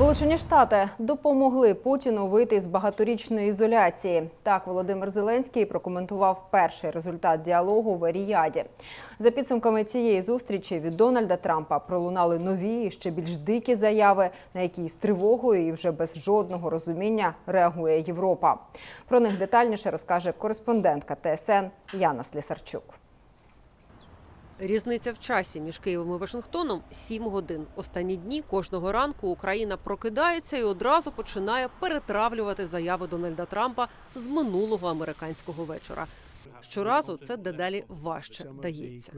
Сполучені Штати допомогли Путіну вийти з багаторічної ізоляції. Так Володимир Зеленський прокоментував перший результат діалогу в Еріаді. За підсумками цієї зустрічі від Дональда Трампа пролунали нові ще більш дикі заяви, на які з тривогою і вже без жодного розуміння реагує Європа. Про них детальніше розкаже кореспондентка ТСН Яна Слісарчук. Різниця в часі між Києвом і Вашингтоном 7 годин. Останні дні кожного ранку Україна прокидається і одразу починає перетравлювати заяви Дональда Трампа з минулого американського вечора. Щоразу це дедалі важче дається.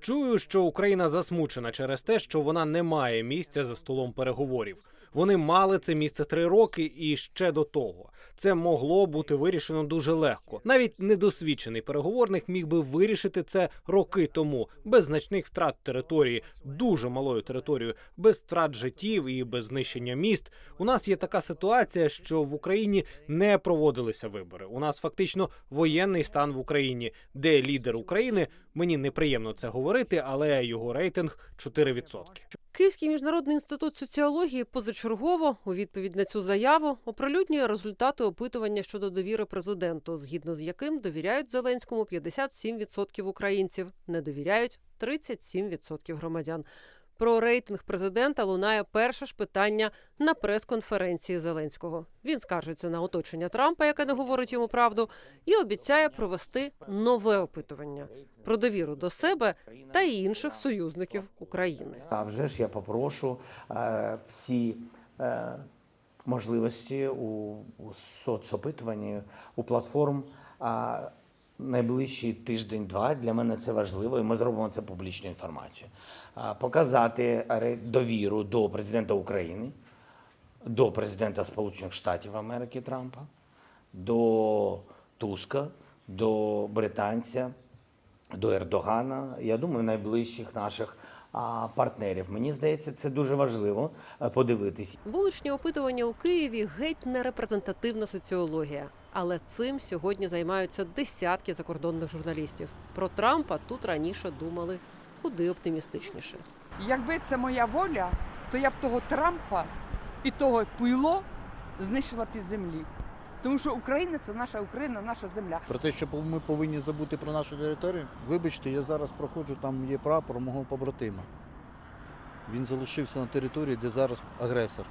Чую, що Україна засмучена через те, що вона не має місця за столом переговорів. Вони мали це місце три роки і ще до того. Це могло бути вирішено дуже легко. Навіть недосвідчений переговорник міг би вирішити це роки тому, без значних втрат території, дуже малою територією, без втрат життів і без знищення міст. У нас є така ситуація, що в Україні не проводилися вибори. У нас фактично воєнний стан в Україні, де лідер України. Мені неприємно це говорити, але його рейтинг 4%. Київський міжнародний інститут соціології позачергово у відповідь на цю заяву оприлюднює результати опитування щодо довіри президенту, згідно з яким довіряють Зеленському 57% українців, не довіряють 37% громадян. Про рейтинг президента лунає перше ж питання на прес-конференції Зеленського. Він скаржиться на оточення Трампа, яке не говорить йому правду, і обіцяє провести нове опитування про довіру до себе та інших союзників України. А вже ж я попрошу е, всі е, можливості у, соцопитуванні, у платформ. А найближчий тиждень-два для мене це важливо, і ми зробимо це публічну інформацію. Показати довіру до президента України, до президента Сполучених Штатів Америки Трампа, до Туска, до британця, до Ердогана, я думаю, найближчих наших а, партнерів. Мені здається, це дуже важливо е, подивитись. Вуличні опитування у Києві геть не репрезентативна соціологія. Але цим сьогодні займаються десятки закордонних журналістів. Про Трампа тут раніше думали куди оптимістичніше. Якби це моя воля, то я б того Трампа і того пуйло знищила під землі. Тому що Україна це наша Україна, наша земля. Про те, що ми повинні забути про нашу територію. Вибачте, я зараз проходжу, там є прапор мого побратима. Він залишився на території, де зараз агресор.